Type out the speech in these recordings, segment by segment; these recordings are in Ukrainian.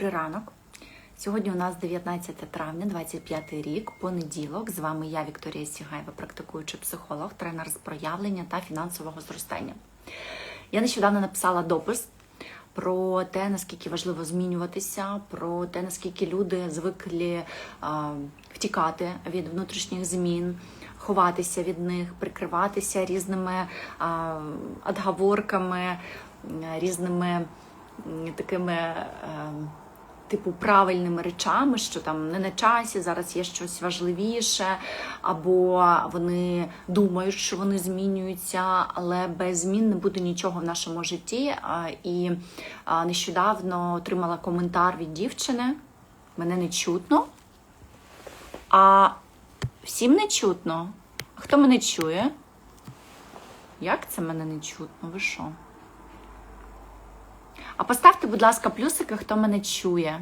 Добрий ранок. Сьогодні у нас 19 травня, 25 рік, понеділок. З вами я, Вікторія Сігаєва, практикуючий психолог, тренер з проявлення та фінансового зростання. Я нещодавно написала допис про те, наскільки важливо змінюватися, про те, наскільки люди звикли втікати від внутрішніх змін, ховатися від них, прикриватися різними а, отговорками, різними такими. Типу правильними речами, що там не на часі, зараз є щось важливіше, або вони думають, що вони змінюються, але без змін не буде нічого в нашому житті. І нещодавно отримала коментар від дівчини. Мене не чутно. А всім не чутно. Хто мене чує? Як це мене не чутно? Ви що? А поставте, будь ласка, плюсики, хто мене чує.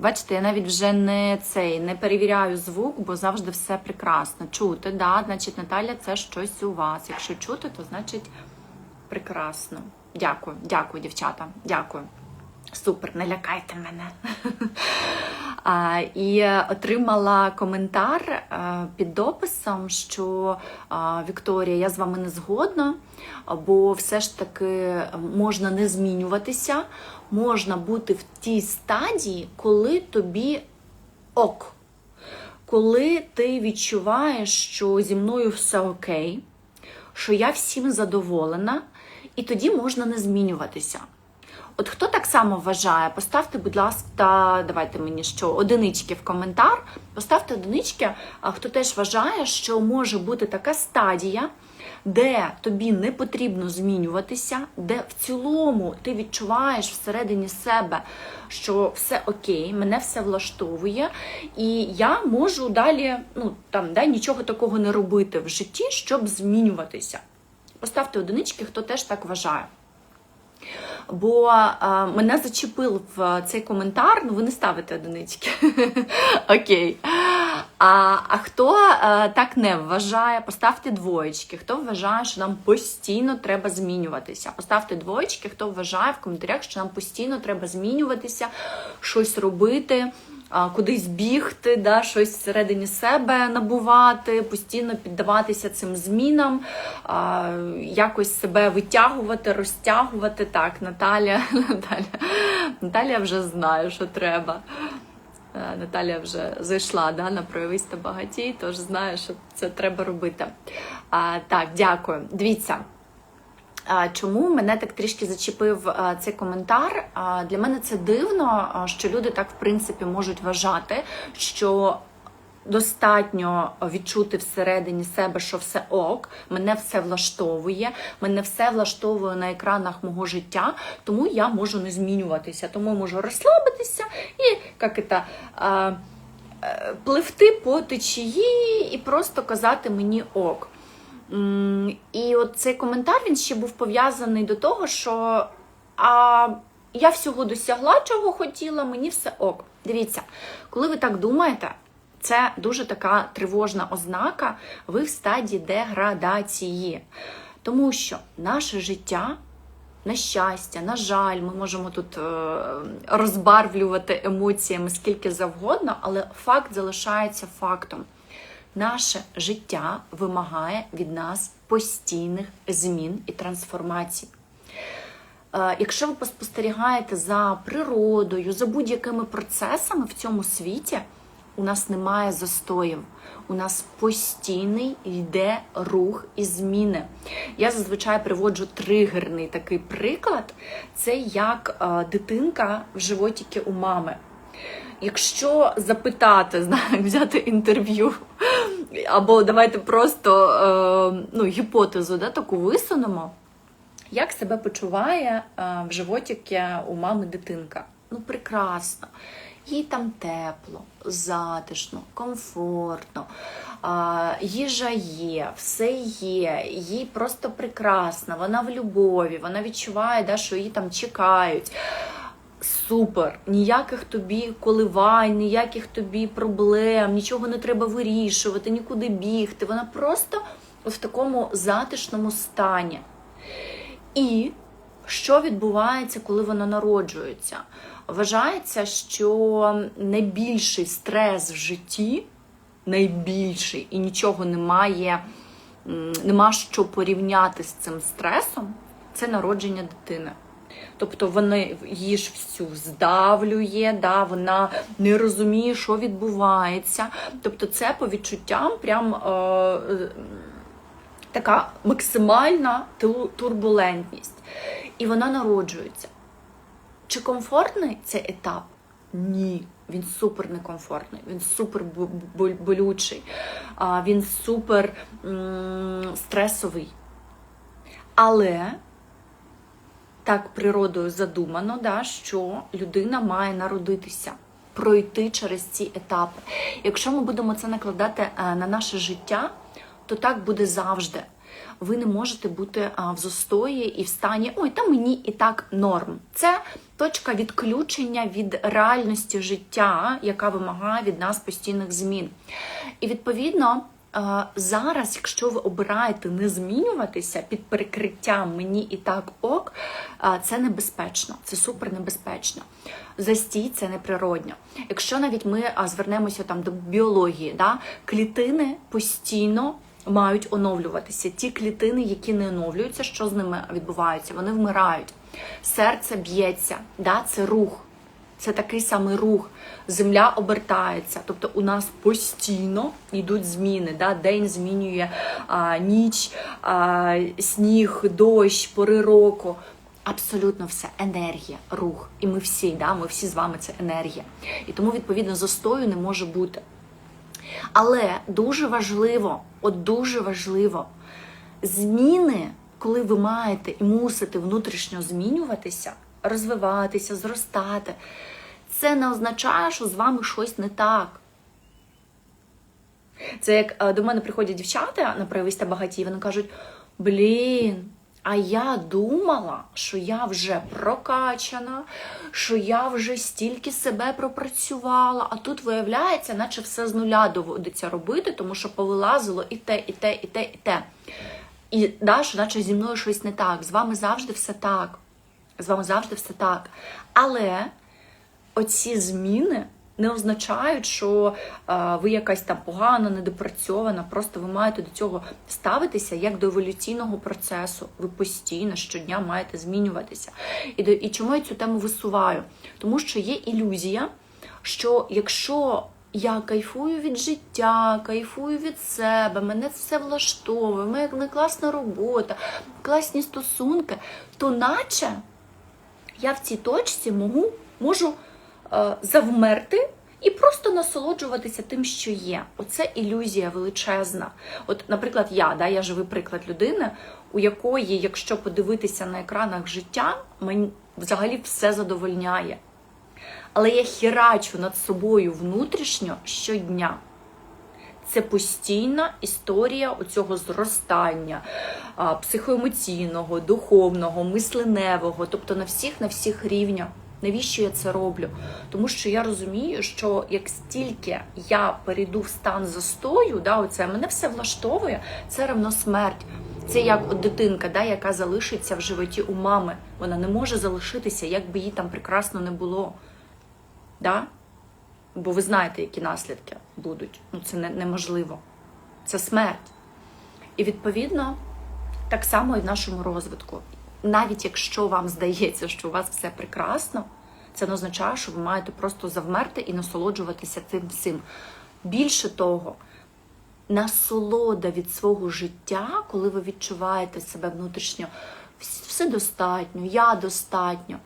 Бачите, я навіть вже не цей не перевіряю звук, бо завжди все прекрасно. Чути, да, значить, Наталя, це щось у вас. Якщо чути, то значить прекрасно. Дякую, дякую, дівчата. Дякую. Супер, не лякайте мене. А, І отримала коментар а, під дописом, що Вікторія, я з вами не згодна, бо все ж таки можна не змінюватися, можна бути в тій стадії, коли тобі ок. Коли ти відчуваєш, що зі мною все окей, що я всім задоволена, і тоді можна не змінюватися. От хто так само вважає, поставте, будь ласка, давайте мені що, одинички в коментар. Поставте одинички, а хто теж вважає, що може бути така стадія, де тобі не потрібно змінюватися, де в цілому ти відчуваєш всередині себе, що все окей, мене все влаштовує, і я можу далі ну, там, да, нічого такого не робити в житті, щоб змінюватися. Поставте одинички, хто теж так вважає. Бо а, мене зачепив цей коментар, ну ви не ставите одинички. Окей. А а хто а, так не вважає, поставте двоєчки. Хто вважає, що нам постійно треба змінюватися? Поставте двоєчки, хто вважає в коментарях, що нам постійно треба змінюватися, щось робити. Кудись бігти, да, щось всередині себе набувати, постійно піддаватися цим змінам, а, якось себе витягувати, розтягувати. Так, Наталя, Наталя, Наталя вже знає, що треба. Е, Наталя вже зайшла да, на проявиста багатій, тож знає, що це треба робити. А, так, дякую. Дивіться. Чому мене так трішки зачепив цей коментар? Для мене це дивно, що люди так в принципі можуть вважати, що достатньо відчути всередині себе, що все ок, мене все влаштовує, мене все влаштовує на екранах мого життя, тому я можу не змінюватися, тому можу розслабитися і як це, е, пливти по течії і просто казати мені ок. І от цей коментар він ще був пов'язаний до того, що а, я всього досягла, чого хотіла, мені все ок. Дивіться, коли ви так думаєте, це дуже така тривожна ознака, ви в стадії деградації. Тому що наше життя, на щастя, на жаль, ми можемо тут е, розбарвлювати емоціями скільки завгодно, але факт залишається фактом. Наше життя вимагає від нас постійних змін і трансформацій. Е, Якщо ви поспостерігаєте за природою, за будь-якими процесами в цьому світі, у нас немає застоїв. У нас постійний йде рух і зміни. Я зазвичай приводжу тригерний такий приклад: це як е, дитинка в животіки у мами. Якщо запитати, знаю, взяти інтерв'ю, або давайте просто е, ну, гіпотезу да, таку висунемо, як себе почуває е, в животіки у мами дитинка? Ну, прекрасно. Їй там тепло, затишно, комфортно, а, їжа є, все є, їй просто прекрасно, вона в любові, вона відчуває, да, що її там чекають. Супер, ніяких тобі коливань, ніяких тобі проблем, нічого не треба вирішувати, нікуди бігти. Вона просто в такому затишному стані. І що відбувається, коли вона народжується? Вважається, що найбільший стрес в житті, найбільший, і нічого немає, нема що порівняти з цим стресом, це народження дитини. Тобто вони її ж всю здавлює, да, вона не розуміє, що відбувається. Тобто, це по відчуттям прям е, е, така максимальна турбулентність. І вона народжується. Чи комфортний цей етап? Ні. Він супер некомфортний, він супер болючий, він супер м, стресовий. Але так природою задумано, да, що людина має народитися, пройти через ці етапи. Якщо ми будемо це накладати е, на наше життя, то так буде завжди. Ви не можете бути а, в застої і в стані ой, та мені і так норм. Це точка відключення від реальності життя, яка вимагає від нас постійних змін. І відповідно. Зараз, якщо ви обираєте не змінюватися під прикриттям мені і так ок, це небезпечно, це супер небезпечно. Застій це неприродньо. Якщо навіть ми звернемося там до біології, да, клітини постійно мають оновлюватися. Ті клітини, які не оновлюються, що з ними відбувається? Вони вмирають. Серце б'ється, да, це рух. Це такий самий рух. Земля обертається. Тобто у нас постійно йдуть зміни. Да? День змінює а, ніч, а, сніг, дощ, пори року. Абсолютно все енергія, рух. І ми всі, да? ми всі з вами це енергія. І тому, відповідно, застою не може бути. Але дуже важливо, от дуже важливо, зміни, коли ви маєте і мусите внутрішньо змінюватися, розвиватися, зростати, це не означає, що з вами щось не так. Це як е, до мене приходять дівчата на привиста багаті, вони кажуть: блін, а я думала, що я вже прокачана, що я вже стільки себе пропрацювала, а тут виявляється, наче все з нуля доводиться робити, тому що повилазило і те, і те, і те, і те. І да, що наче зі мною щось не так. З вами завжди все так. З вами завжди все так. Але оці зміни не означають, що е, ви якась там погана, недопрацьована. Просто ви маєте до цього ставитися як до еволюційного процесу. Ви постійно щодня маєте змінюватися. І, і чому я цю тему висуваю? Тому що є ілюзія, що якщо я кайфую від життя, кайфую від себе, мене все влаштовує, в мене класна робота, класні стосунки, то наче я в цій точці можу, можу завмерти і просто насолоджуватися тим, що є. Оце ілюзія величезна. От, наприклад, я, да, я живий приклад людини, у якої, якщо подивитися на екранах життя, мені взагалі все задовольняє. Але я херачу над собою внутрішньо щодня. Це постійна історія оцього зростання психоемоційного, духовного, мисленевого, тобто на всіх на всіх рівнях. Навіщо я це роблю? Тому що я розумію, що як стільки я перейду в стан застою, да, оце мене все влаштовує, це равно смерть. Це як от дитинка, да, яка залишиться в животі у мами. Вона не може залишитися, як би їй там прекрасно не було. Да? Бо ви знаєте, які наслідки будуть. Ну, це не, неможливо. Це смерть. І відповідно, так само і в нашому розвитку. Навіть якщо вам здається, що у вас все прекрасно, це не означає, що ви маєте просто завмерти і насолоджуватися цим всім. Більше того, насолода від свого життя, коли ви відчуваєте себе внутрішньо, все достатньо, я достатньо.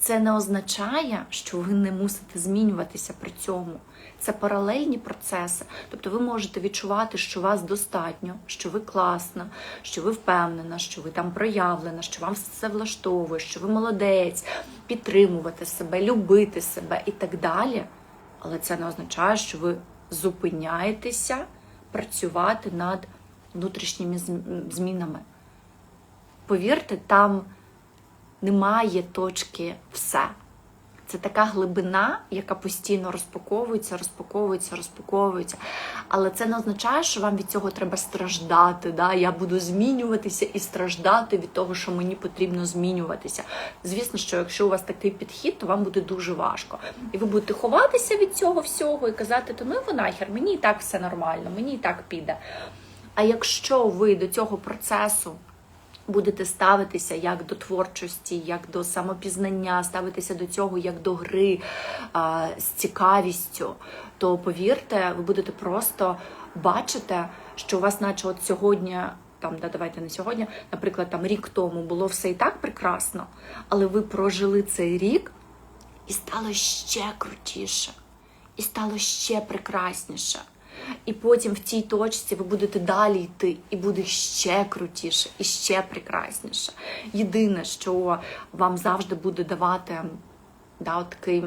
Це не означає, що ви не мусите змінюватися при цьому. Це паралельні процеси. Тобто ви можете відчувати, що вас достатньо, що ви класна, що ви впевнена, що ви там проявлена, що вам все влаштовує, що ви молодець, підтримувати себе, любити себе і так далі. Але це не означає, що ви зупиняєтеся працювати над внутрішніми змінами. Повірте, там немає точки все. Це така глибина, яка постійно розпаковується, розпаковується, розпаковується. Але це не означає, що вам від цього треба страждати. Да? Я буду змінюватися і страждати від того, що мені потрібно змінюватися. Звісно, що якщо у вас такий підхід, то вам буде дуже важко. І ви будете ховатися від цього всього і казати, то ну його нахер, мені і так все нормально, мені і так піде. А якщо ви до цього процесу будете ставитися як до творчості, як до самопізнання, ставитися до цього як до гри а, з цікавістю, то повірте, ви будете просто бачити, що у вас, наче от сьогодні. Там, да, давайте не сьогодні, наприклад, там рік тому було все і так прекрасно, але ви прожили цей рік і стало ще крутіше, і стало ще прекрасніше. І потім в цій точці ви будете далі йти, і буде ще крутіше, і ще прекрасніше. Єдине, що вам завжди буде давати да, такий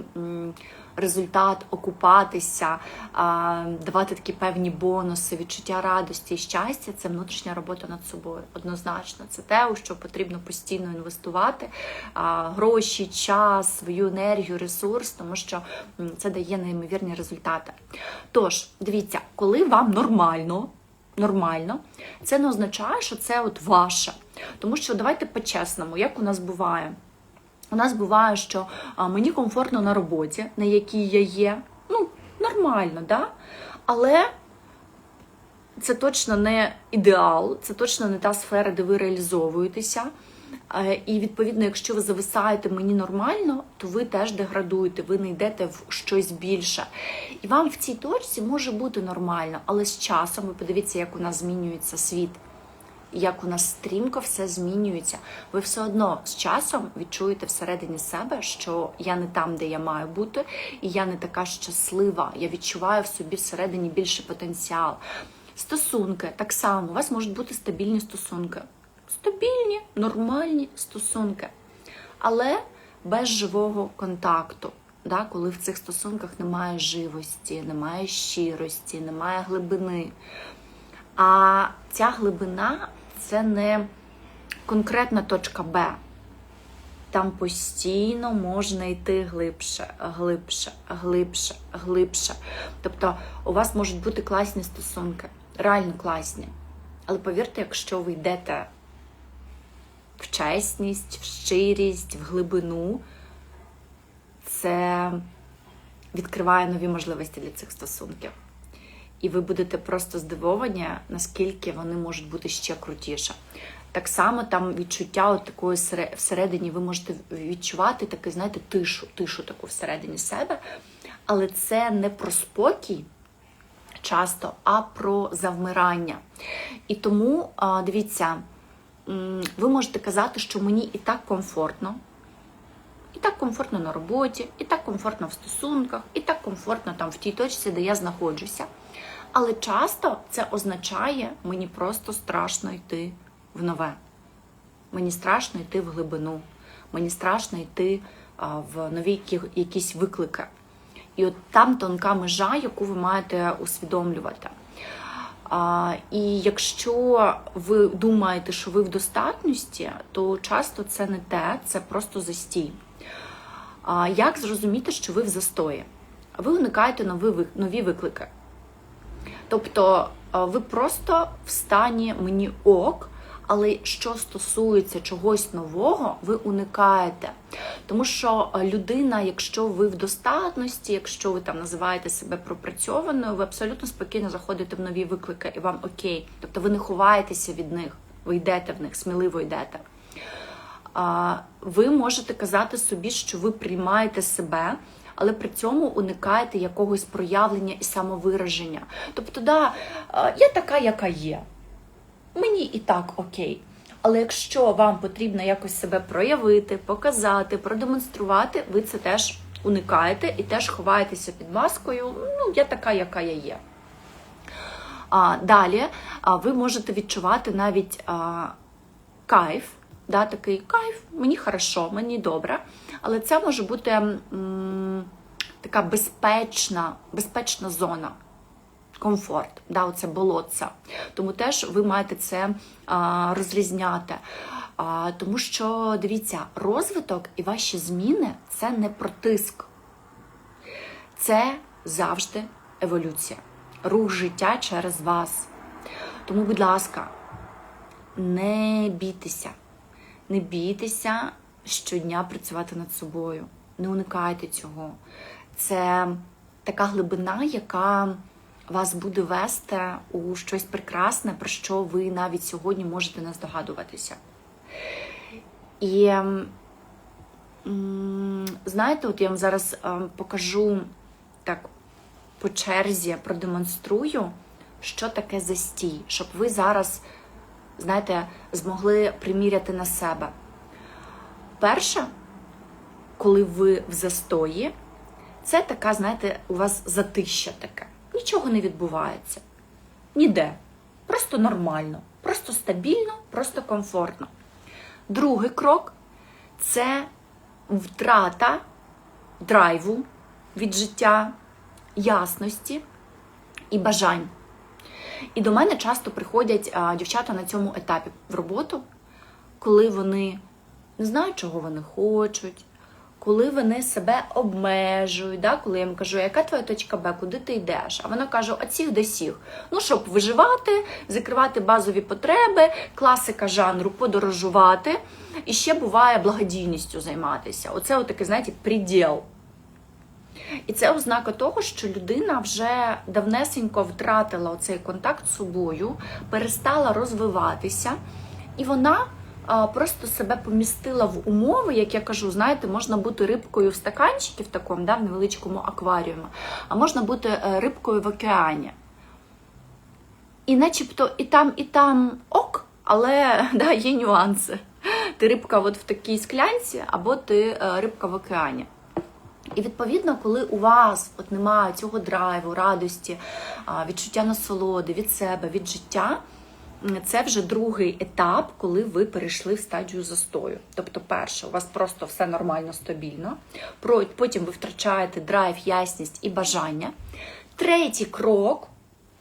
результат, окупатися, давати такі певні бонуси, відчуття радості і щастя це внутрішня робота над собою. Однозначно, це те, у що потрібно постійно інвестувати гроші, час, свою енергію, ресурс, тому що це дає неймовірні результати. Тож, дивіться, коли вам нормально. Нормально, це не означає, що це от ваше. Тому що давайте по-чесному, як у нас буває. У нас буває, що мені комфортно на роботі, на якій я є. Ну, нормально, да? Але це точно не ідеал, це точно не та сфера, де ви реалізовуєтеся. І відповідно, якщо ви зависаєте мені нормально, то ви теж деградуєте, ви не йдете в щось більше. І вам в цій точці може бути нормально, але з часом ви подивіться, як у нас змінюється світ як у нас стрімко все змінюється. Ви все одно з часом відчуєте всередині себе, що я не там, де я маю бути, і я не така щаслива. Я відчуваю в собі всередині більше потенціал. Стосунки так само, у вас можуть бути стабільні стосунки. Стабільні, нормальні стосунки. Але без живого контакту. Да, коли в цих стосунках немає живості, немає щирості, немає глибини. А ця глибина це не конкретна точка Б. Там постійно можна йти глибше, глибше, глибше, глибше. Тобто у вас можуть бути класні стосунки, реально класні. Але повірте, якщо ви йдете в чесність, в щирість, в глибину, це відкриває нові можливості для цих стосунків. І ви будете просто здивовані, наскільки вони можуть бути ще крутіше. Так само там відчуття от такої всередині, ви можете відчувати таке, знаєте, тишу, тишу таку всередині себе. Але це не про спокій часто, а про завмирання. І тому, дивіться, ви можете казати, що мені і так комфортно, і так комфортно на роботі, і так комфортно в стосунках, і так комфортно там в тій точці, де я знаходжуся. Але часто це означає, мені просто страшно йти в нове. Мені страшно йти в глибину, мені страшно йти в нові якісь виклики. І от там тонка межа, яку ви маєте усвідомлювати. І якщо ви думаєте, що ви в достатності, то часто це не те, це просто застій. Як зрозуміти, що ви в застої? Ви уникаєте нові виклики. Тобто ви просто в стані мені ок, але що стосується чогось нового, ви уникаєте. Тому що людина, якщо ви в достатності, якщо ви там називаєте себе пропрацьованою, ви абсолютно спокійно заходите в нові виклики і вам окей. Тобто ви не ховаєтеся від них, ви йдете в них, сміливо йдете. Ви можете казати собі, що ви приймаєте себе але при цьому уникаєте якогось проявлення і самовираження. Тобто, да, я така, яка є. Мені і так окей. Але якщо вам потрібно якось себе проявити, показати, продемонструвати, ви це теж уникаєте і теж ховаєтеся під маскою. Ну, я така, яка я є. А, Далі а, ви можете відчувати навіть а, кайф, да, такий кайф, мені хорошо, мені добре. Але це може бути м, така безпечна, безпечна зона. Комфорт, да, оце болотце. Тому теж ви маєте це а, розрізняти. А, тому що дивіться, розвиток і ваші зміни це не про тиск. Це завжди еволюція, рух життя через вас. Тому, будь ласка, не бійтеся, не бійтеся щодня працювати над собою. Не уникайте цього. Це така глибина, яка вас буде вести у щось прекрасне, про що ви навіть сьогодні можете не здогадуватися. І знаєте, от я вам зараз ем, покажу так по черзі, продемонструю, що таке застій, щоб ви зараз, знаєте, змогли приміряти на себе. Перше, коли ви в застої, це така, знаєте, у вас затища таке. Нічого не відбувається. Ніде. Просто нормально, просто стабільно, просто комфортно. Другий крок це втрата драйву від життя, ясності і бажань. І до мене часто приходять а, дівчата на цьому етапі в роботу, коли вони не знають, чого вони хочуть, коли вони себе обмежують, да? коли я їм кажу, яка твоя точка Б, куди ти йдеш? А вона каже, оціх до сіх. Ну, щоб виживати, закривати базові потреби, класика жанру, подорожувати. І ще буває благодійністю займатися. Оце отакий, знаєте, приділ. І це ознака того, що людина вже давнесенько втратила оцей контакт з собою, перестала розвиватися, і вона просто себе помістила в умови, як я кажу, знаєте, можна бути рибкою в стаканчикі в такому, да, в невеличкому акваріумі, а можна бути е, рибкою в океані. І начебто і там, і там ок, але да, є нюанси. Ти рибка от в такій склянці, або ти е, рибка в океані. І відповідно, коли у вас от немає цього драйву, радості, відчуття насолоди від себе, від життя, це вже другий етап, коли ви перейшли в стадію застою. Тобто, перше, у вас просто все нормально, стабільно. Потім ви втрачаєте драйв, ясність і бажання. Третій крок,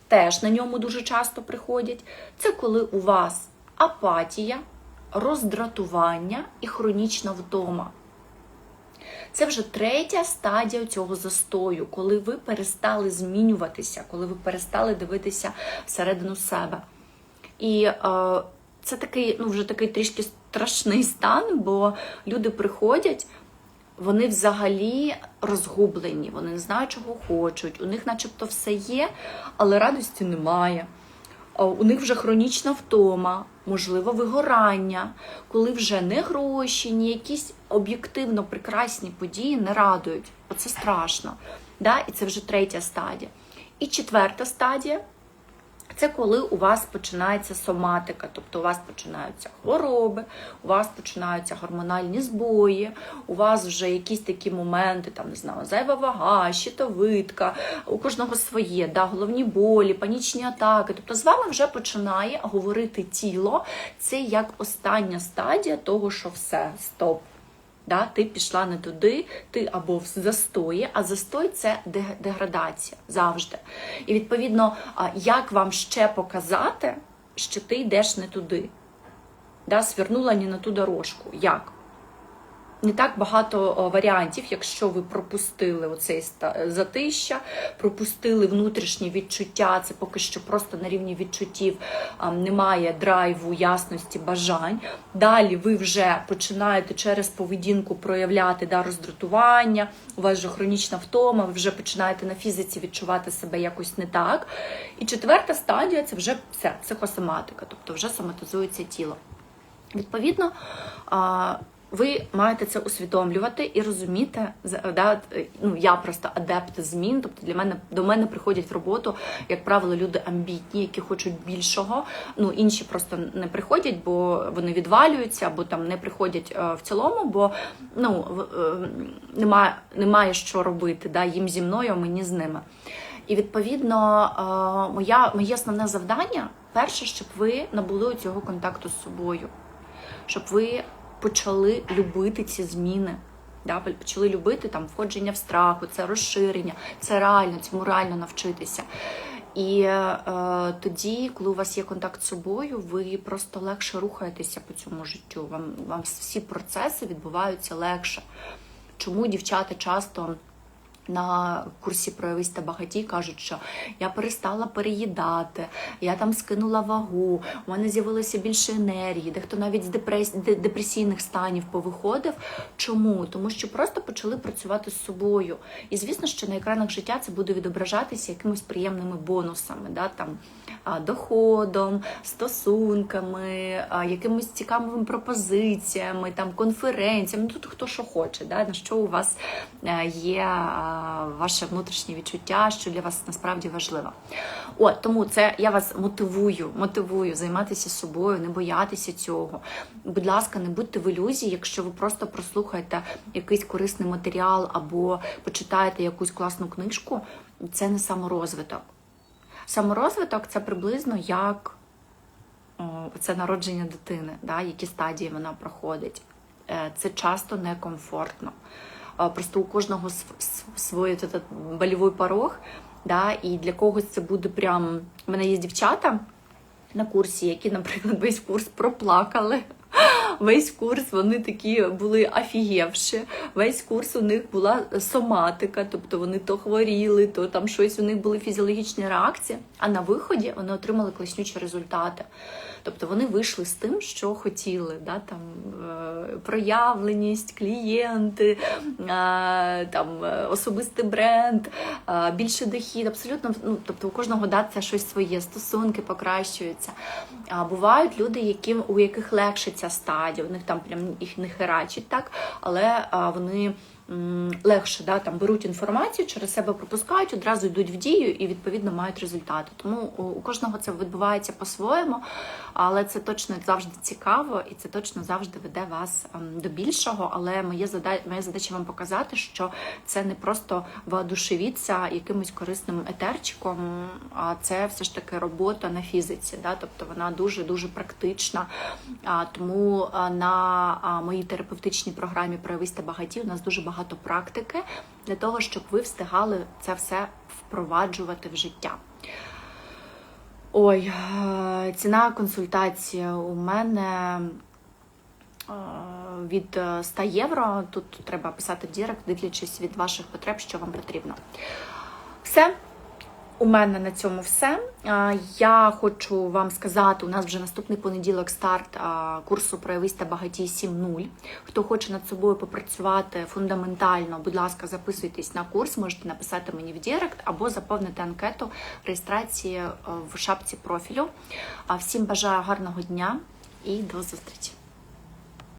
теж на ньому дуже часто приходять, це коли у вас апатія, роздратування і хронічна вдома. Це вже третя стадія цього застою, коли ви перестали змінюватися, коли ви перестали дивитися всередину себе. І е, це такий, ну вже такий трішки страшний стан, бо люди приходять, вони взагалі розгублені, вони не знають, чого хочуть. У них, начебто, все є, але радості немає. У них вже хронічна втома, можливо, вигорання, коли вже не гроші, ні якісь об'єктивно прекрасні події не радують. Оце страшно. Да? І це вже третя стадія. І четверта стадія це коли у вас починається соматика, тобто у вас починаються хвороби, у вас починаються гормональні збої, у вас вже якісь такі моменти, там не знаю, зайва вага, щитовидка, у кожного своє, да, головні болі, панічні атаки. Тобто з вами вже починає говорити тіло. Це як остання стадія того, що все, стоп. Да, ти пішла не туди, ти або в застої, а застой це деградація завжди. І відповідно, як вам ще показати, що ти йдеш не туди? Да, свернула не на ту дорожку. Як? Не так багато варіантів, якщо ви пропустили оцей затища, пропустили внутрішні відчуття, це поки що просто на рівні відчуттів немає драйву, ясності, бажань. Далі ви вже починаєте через поведінку проявляти да, роздратування, у вас вже хронічна втома, ви вже починаєте на фізиці відчувати себе якось не так. І четверта стадія це вже все, психосоматика, тобто вже соматизується тіло. Відповідно, ви маєте це усвідомлювати і розуміти, да, е, ну я просто адепт змін. Тобто для мене до мене приходять в роботу, як правило, люди амбітні, які хочуть більшого. Ну інші просто не приходять, бо вони відвалюються, або там не приходять е, в цілому, бо ну е, немає, немає що робити. Да, їм зі мною, а мені з ними. І відповідно, моя, моє основне завдання перше, щоб ви набули цього контакту з собою, щоб ви почали любити ці зміни. Да, почали любити там входження в страху, це розширення, це реально, цьому реально навчитися. І е, тоді, коли у вас є контакт з собою, ви просто легше рухаєтеся по цьому життю. Вам, вам всі процеси відбуваються легше. Чому дівчата часто на курсі проявись та багаті кажуть, що я перестала переїдати, я там скинула вагу, у мене з'явилося більше енергії, дехто навіть з депрес... депресійних станів повиходив. Чому? Тому що просто почали працювати з собою. І звісно, що на екранах життя це буде відображатися якимись приємними бонусами, да, там, доходом, стосунками, якимись цікавими пропозиціями, там, конференціями. Ну, тут хто що хоче, да, на що у вас е, є ваше внутрішнє відчуття, що для вас насправді важливо. От тому це я вас мотивую, мотивую займатися собою, не боятися цього. Будь ласка, не будьте в ілюзії, якщо ви просто прослухаєте якийсь корисний матеріал або почитаєте якусь класну книжку, це не саморозвиток. Саморозвиток це приблизно як це народження дитини, да, які стадії вона проходить. Е, Це часто некомфортно. Просто у кожного св- св- свій этот больовий порог, да, і для когось це буде прям. У мене є дівчата на курсі, які, наприклад, весь курс проплакали. Весь курс вони такі були офігівші. Весь курс у них була соматика, тобто вони то хворіли, то там щось у них були фізіологічні реакції. А на виході вони отримали класнючі результати. Тобто вони вийшли з тим, що хотіли, да, там е, проявленість, клієнти, е, там е, особистий бренд, більше дохід. Абсолютно, ну тобто у кожного да, це щось своє, стосунки покращуються. А бувають люди, які, у яких легше ця стадія, у них там прям їх не херачить так, але вони легше да, там беруть інформацію, через себе пропускають, одразу йдуть в дію і відповідно мають результати. Тому у, кожного це відбувається по-своєму, але це точно завжди цікаво і це точно завжди веде вас ем, до більшого. Але моє задача, моя задача вам показати, що це не просто воодушевіться якимось корисним етерчиком, а це все ж таки робота на фізиці. Да? Тобто вона дуже дуже практична. Тому на моїй терапевтичній програмі «Проявись та багаті у нас дуже багато практики для того, щоб ви встигали це все впроваджувати в життя. Ой, е, ціна консультації у мене е, від е, 100 євро. Тут треба писати Дірект, дивлячись від ваших потреб, що вам потрібно. Все. У мене на цьому все. Я хочу вам сказати, у нас вже наступний понеділок старт курсу Проявись та багатій 7.0. Хто хоче над собою попрацювати фундаментально, будь ласка, записуйтесь на курс, можете написати мені в Дірект або заповнити анкету реєстрації е, в шапці профілю. Всім бажаю гарного дня і до зустрічі!